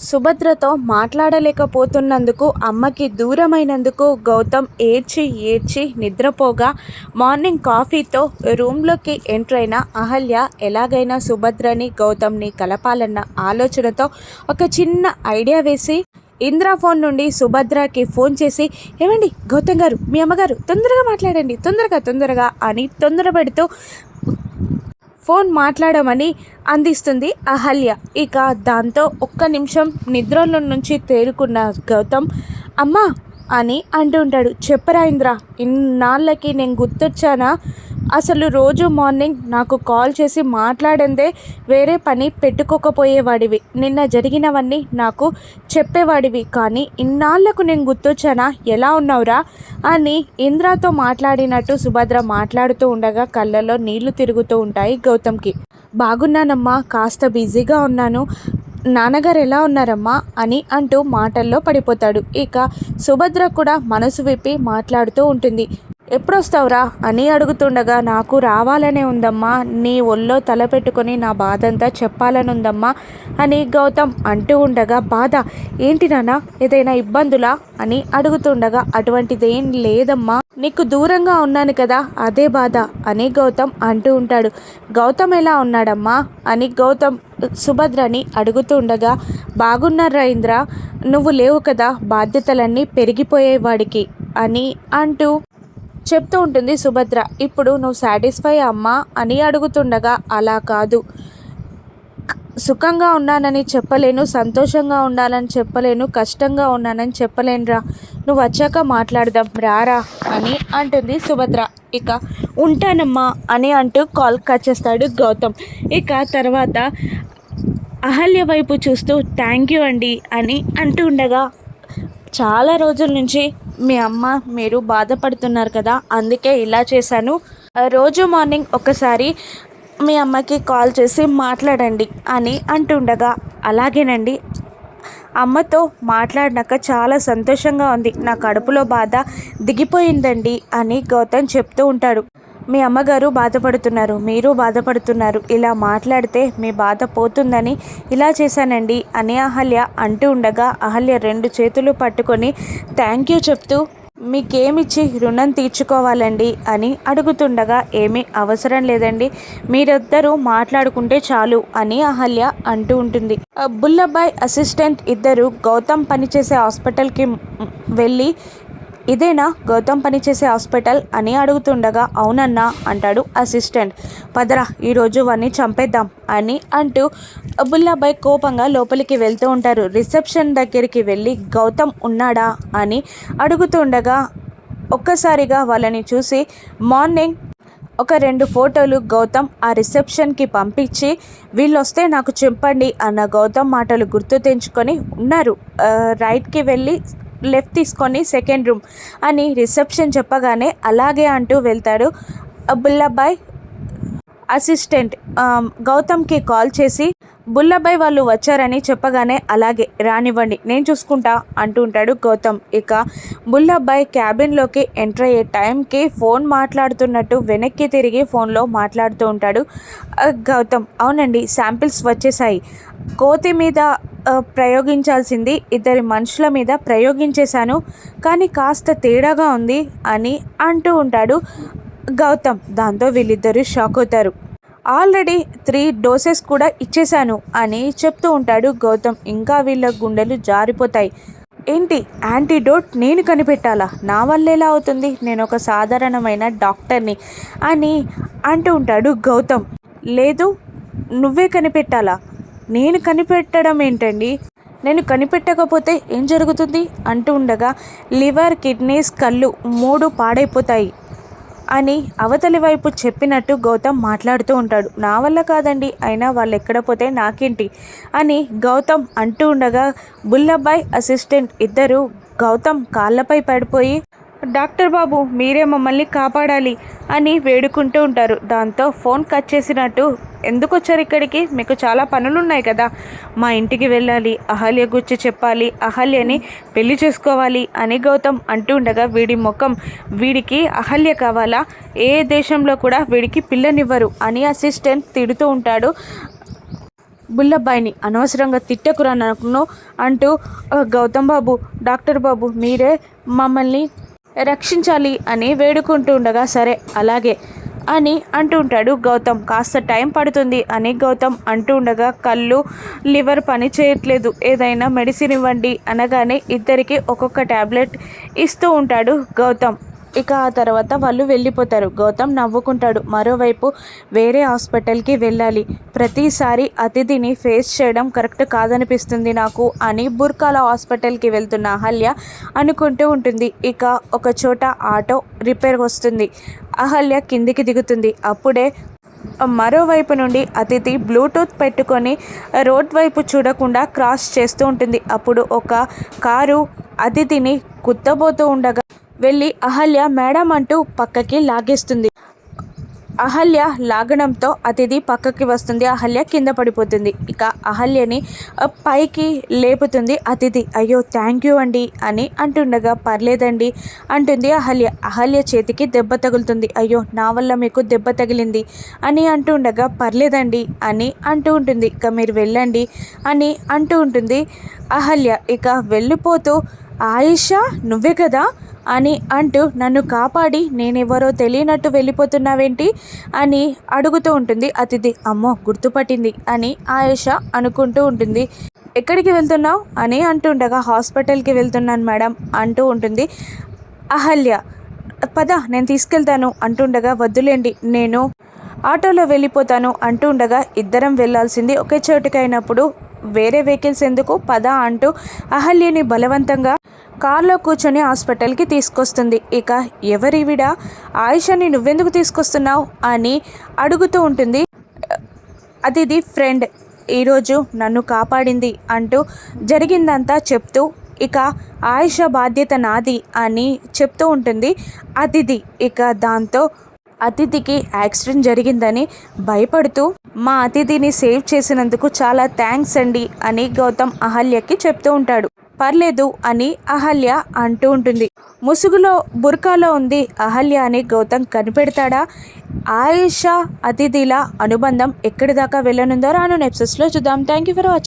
సుభద్రతో మాట్లాడలేకపోతున్నందుకు అమ్మకి దూరమైనందుకు గౌతమ్ ఏడ్చి ఏడ్చి నిద్రపోగా మార్నింగ్ కాఫీతో రూమ్లోకి ఎంటర్ అయిన అహల్య ఎలాగైనా సుభద్రని గౌతమ్ని కలపాలన్న ఆలోచనతో ఒక చిన్న ఐడియా వేసి ఇంద్రా ఫోన్ నుండి సుభద్రకి ఫోన్ చేసి ఏమండి గౌతమ్ గారు మీ అమ్మగారు తొందరగా మాట్లాడండి తొందరగా తొందరగా అని తొందరపడుతూ ఫోన్ మాట్లాడమని అందిస్తుంది అహల్య. ఇక దాంతో ఒక్క నిమిషం నిద్రలో నుంచి తేరుకున్న గౌతమ్ అమ్మా అని అంటుంటాడు చెప్పరా ఇంద్ర ఇన్నాళ్ళకి నేను గుర్తొచ్చానా? అసలు రోజు మార్నింగ్ నాకు కాల్ చేసి మాట్లాడందే వేరే పని పెట్టుకోకపోయేవాడివి. నిన్న జరిగినవన్నీ నాకు చెప్పేవాడివి. కానీ ఇన్నాళ్ళకు నేను గుర్తొచ్చానా? ఎలా ఉన్నావురా? అని ఇంద్రతో మాట్లాడినట్టు సుభద్ర మాట్లాడుతూ ఉండగా కళ్ళలో నీళ్ళు తిరుగుతూ ఉంటాయి గౌతమ్కి. బాగున్నానమ్మా కాస్త బిజీగా ఉన్నాను. నాన్నగారు ఎలా ఉన్నారమ్మా? అని అంటూ మాటల్లో పడిపోతాడు. ఇక సుభద్ర కూడా మనసు విప్పి మాట్లాడుతూ ఉంటుంది. ఎప్పుడొస్తావురా? అని అడుగుతుండగా నాకు రావాలనే ఉందమ్మా. నీ ఒళ్ళో తలపెట్టుకొని నా బాధ అంతా చెప్పాలని ఉందమ్మా అని గౌతమ్ అంటూ ఉండగా బాధ? ఏంటి నాన్న? ఏదైనా ఇబ్బందులా? అని అడుగుతుండగా అటువంటిదేం లేదమ్మా. నీకు దూరంగా ఉన్నాను కదా అదే బాధ అని గౌతమ్ అంటూ ఉంటాడు. గౌతమ్ ఎలా ఉన్నాడమ్మా? అని గౌతమ్ సుభద్రని అడుగుతుండగా బాగున్నారా ఇంద్ర? నువ్వు లేవు కదా బాధ్యతలన్నీ పెరిగిపోయేవాడికి అని అంటూ చెప్తూ ఉంటుంది సుభద్ర ఇప్పుడు నువ్వు సాటిస్ఫై అమ్మా అని అడుగుతుండగా అలా కాదు. సుఖంగా ఉన్నానని చెప్పలేను సంతోషంగా ఉండాలని చెప్పలేను కష్టంగా ఉన్నానని చెప్పలేనురా. నువ్వు వచ్చాక మాట్లాడదాం రారా అని అంటుంది సుభద్ర. ఇక ఉంటానమ్మా అని అంటూ కాల్ కట్ చేస్తాడు గౌతమ్. ఇక తర్వాత అహల్య వైపు చూస్తూ థ్యాంక్ యూ అండి అని అంటూ ఉండగా చాలా రోజుల నుంచి మీ అమ్మ మీరు బాధపడుతున్నారు కదా అందుకే ఇలా చేశాను. రోజు మార్నింగ్ ఒకసారి మీ అమ్మకి కాల్ చేసి మాట్లాడండి అని అంటుండగా అలాగేనండి. అమ్మతో మాట్లాడినాక చాలా సంతోషంగా ఉంది. నా కడుపులో బాధ దిగిపోయిందండి అని గౌతమ్ చెప్తూ ఉంటాడు. మీ అమ్మగారు బాధపడుతున్నారు మీరు బాధపడుతున్నారు. ఇలా మాట్లాడితే మీ బాధ పోతుందని ఇలా చేశానండి అని అహల్య అంటూ ఉండగా అహల్య రెండు చేతులు పట్టుకొని థ్యాంక్ యూ చెప్తూ మీకేమిచ్చి రుణం తీర్చుకోవాలండి అని అడుగుతుండగా ఏమీ అవసరం లేదండి మీరిద్దరూ మాట్లాడుకుంటే చాలు అని అహల్య అంటూ ఉంటుంది. బుల్లబాయ్ అసిస్టెంట్ ఇద్దరు గౌతమ్ పనిచేసే హాస్పిటల్కి వెళ్ళి ఇదేనా? గౌతమ్ పనిచేసే హాస్పిటల్ అని అడుగుతుండగా అవునన్నా అంటాడు అసిస్టెంట్. పదరా ఈరోజు వాడిని చంపేద్దాం అని అంటూ అబుల్లాబాయ్ కోపంగా లోపలికి వెళ్తూ ఉంటారు. రిసెప్షన్ దగ్గరికి వెళ్ళి గౌతమ్ ఉన్నాడా? అని అడుగుతుండగా ఒక్కసారిగా వాళ్ళని చూసి మార్నింగ్. ఒక రెండు ఫోటోలు గౌతమ్ ఆ రిసెప్షన్కి పంపించి వీళ్ళు వస్తే నాకు చెప్పండి అన్న గౌతమ్ మాటలు గుర్తు తెంచుకొని ఉన్నారు. రైట్కి వెళ్ళి లెఫ్ట్ తీసుకొని సెకండ్ రూమ్ అని రిసెప్షన్ చెప్పగానే అలాగే అంటూ వెళ్తాడు. బుల్లబాయ్ అసిస్టెంట్ గౌతమ్కి కాల్ చేసి బుల్లబాయ్ వాళ్ళు వచ్చారని చెప్పగానే అలాగే రానివ్వండి నేను చూసుకుంటా అంటూ ఉంటాడు గౌతమ్. ఇక బుల్లబాయ్ క్యాబిన్లోకి ఎంటర్ అయ్యే టైంకి ఫోన్ మాట్లాడుతున్నట్టు వెనక్కి తిరిగి ఫోన్లో మాట్లాడుతూ ఉంటాడు. గౌతమ్ అవునండి శాంపిల్స్ వచ్చేసాయి. కోతి మీద ప్రయోగించాల్సింది ఇద్దరి మనుషుల మీద ప్రయోగించేశాను. కానీ కాస్త తేడాగా ఉంది అని అంటూ ఉంటాడు గౌతమ్. దాంతో వీళ్ళిద్దరూ షాక్ అవుతారు. ఆల్రెడీ త్రీ డోసెస్ కూడా ఇచ్చేశాను అని చెప్తూ ఉంటాడు గౌతమ్. ఇంకా వీళ్ళ గుండెలు జారిపోతాయి. ఏంటి? యాంటీడోట్ నేను కనిపెట్టాలా? నా వల్ల ఎలా అవుతుంది? నేను ఒక సాధారణమైన డాక్టర్ని అని అంటూ ఉంటాడు గౌతమ్. లేదు నువ్వే కనిపెట్టాలా? నేను కనిపెట్టడం ఏంటండి? నేను కనిపెట్టకపోతే ఏం జరుగుతుంది? అంటూ ఉండగా లివర్ కిడ్నీస్ కళ్ళు మూడు పాడైపోతాయి అని అవతలి వైపు చెప్పినట్టు గౌతమ్ మాట్లాడుతూ ఉంటాడు. నా వల్ల కాదండి అయినా వాళ్ళు ఎక్కడ పోతే నాకేంటి అని గౌతమ్ అంటూ ఉండగా బుల్లబ్బాయ్ అసిస్టెంట్ ఇద్దరు గౌతమ్ కాళ్ళపై పడిపోయి డాక్టర్ బాబు మీరే మమ్మల్ని కాపాడాలి అని వేడుకుంటూ ఉంటారు. దాంతో ఫోన్ కట్ చేసినట్టు ఎందుకు వచ్చారు ఇక్కడికి? మీకు చాలా పనులు ఉన్నాయి కదా. మా ఇంటికి వెళ్ళాలి అహల్య గుర్చి చెప్పాలి అహల్యని పెళ్ళి చేసుకోవాలి అని గౌతమ్ అంటూ ఉండగా వీడి ముఖం వీడికి అహల్య కావాలా? ఏ దేశంలో కూడా వీడికి పిల్లనివ్వరు అని అసిస్టెంట్ తిడుతూ ఉంటాడు. బుల్లబ్బాయిని అనవసరంగా తిట్టకురా నన్ను అంటూ గౌతమ్ బాబు డాక్టర్ బాబు మీరే మమ్మల్ని రక్షించాలి అని వేడుకుంటూ ఉండగా సరే అలాగే. అని అంటుంటాడు గౌతమ్ కాస్త టైం పడుతుంది అని గౌతమ్ అంటూ ఉండగా కళ్ళు లివర్ పని చేయట్లేదు. ఏదైనా మెడిసిన్ ఇవ్వండి అనగానే ఇద్దరికి ఒక్కొక్క ట్యాబ్లెట్ ఇస్తూ ఉంటాడు గౌతమ్. ఇక ఆ తర్వాత వాళ్ళు వెళ్ళిపోతారు. గౌతమ్ నవ్వుకుంటాడు. మరోవైపు వేరే హాస్పిటల్కి వెళ్ళాలి. ప్రతిసారి అతిథిని ఫేస్ చేయడం కరెక్ట్ కాదనిపిస్తుంది నాకు అని బుర్కాల హాస్పిటల్కి వెళ్తున్న అహల్య అనుకుంటూ ఉంటుంది. ఇక ఒక చోట ఆటో రిపేర్ వస్తుంది. అహల్య కిందికి దిగుతుంది. అప్పుడే మరోవైపు నుండి అతిథి బ్లూటూత్ పెట్టుకొని రోడ్ వైపు చూడకుండా క్రాస్ చేస్తూ ఉంటుంది. అప్పుడు ఒక కారు అతిథిని కుత్తబోతూ ఉండగా వెళ్ళి అహల్య మేడం అంటూ పక్కకి లాగేస్తుంది. అహల్య లాగడంతో అతిథి పక్కకి వస్తుంది. అహల్య కింద పడిపోతుంది. ఇక అహల్యని పైకి లేపుతుంది అతిథి. అయ్యో థ్యాంక్ యూ అండి అని అంటుండగా పర్లేదండి అంటుంది అహల్య. అహల్య చేతికి దెబ్బ తగులుతుంది. అయ్యో నా వల్ల మీకు దెబ్బ తగిలింది అని అంటుండగా పర్లేదండి అని అంటూ ఉంటుంది. ఇక మీరు వెళ్ళండి అని అంటూ ఉంటుంది అహల్య. ఇక వెళ్ళిపోతూ ఆయిషా నువ్వే కదా? అని అంటూ నన్ను కాపాడి నేనెవరో తెలియనట్టు వెళ్ళిపోతున్నావేంటి అని అడుగుతూ ఉంటుంది అతిథి. అమ్మో గుర్తుపట్టింది అని ఆయేష అనుకుంటూ ఉంటుంది. ఎక్కడికి వెళ్తున్నావు? అని అంటుండగా హాస్పిటల్కి వెళ్తున్నాను మేడం అంటూ ఉంటుంది. అహల్య పద నేను తీసుకెళ్తాను అంటుండగా వద్దులేండి నేను ఆటోలో వెళ్ళిపోతాను అంటూ ఉండగా ఇద్దరం వెళ్ళాల్సింది ఒకే చోటుకైనప్పుడు వేరే వెహికల్స్ ఎందుకు? పద అంటూ అహల్యని బలవంతంగా కార్లో కూర్చొని హాస్పిటల్కి తీసుకొస్తుంది. ఇక ఎవరివిడ ఆయుషని నువ్వెందుకు తీసుకొస్తున్నావు అని అడుగుతూ ఉంటుంది. అతిథి ఫ్రెండ్. ఈరోజు నన్ను కాపాడింది అంటూ జరిగిందంతా చెప్తూ ఇక ఆయుష బాధ్యత నాది అని చెప్తూ ఉంటుంది అతిథి. ఇక దాంతో అతిథికి యాక్సిడెంట్ జరిగిందని భయపడుతూ మా అతిథిని సేవ్ చేసినందుకు చాలా థ్యాంక్స్ అండి అని గౌతమ్ అహల్యకి చెప్తూ ఉంటాడు. పర్లేదు అని అహల్య అంటూ ఉంటుంది. ముసుగులో బుర్కాలో ఉంది అహల్య అని గౌతమ్ కనిపెడతాడా? ఆయుష అతిథిల అనుబంధం ఎక్కడి దాకా వెళ్ళనుందో రాను నెప్సెస్లో చూద్దాం. Thank you for watching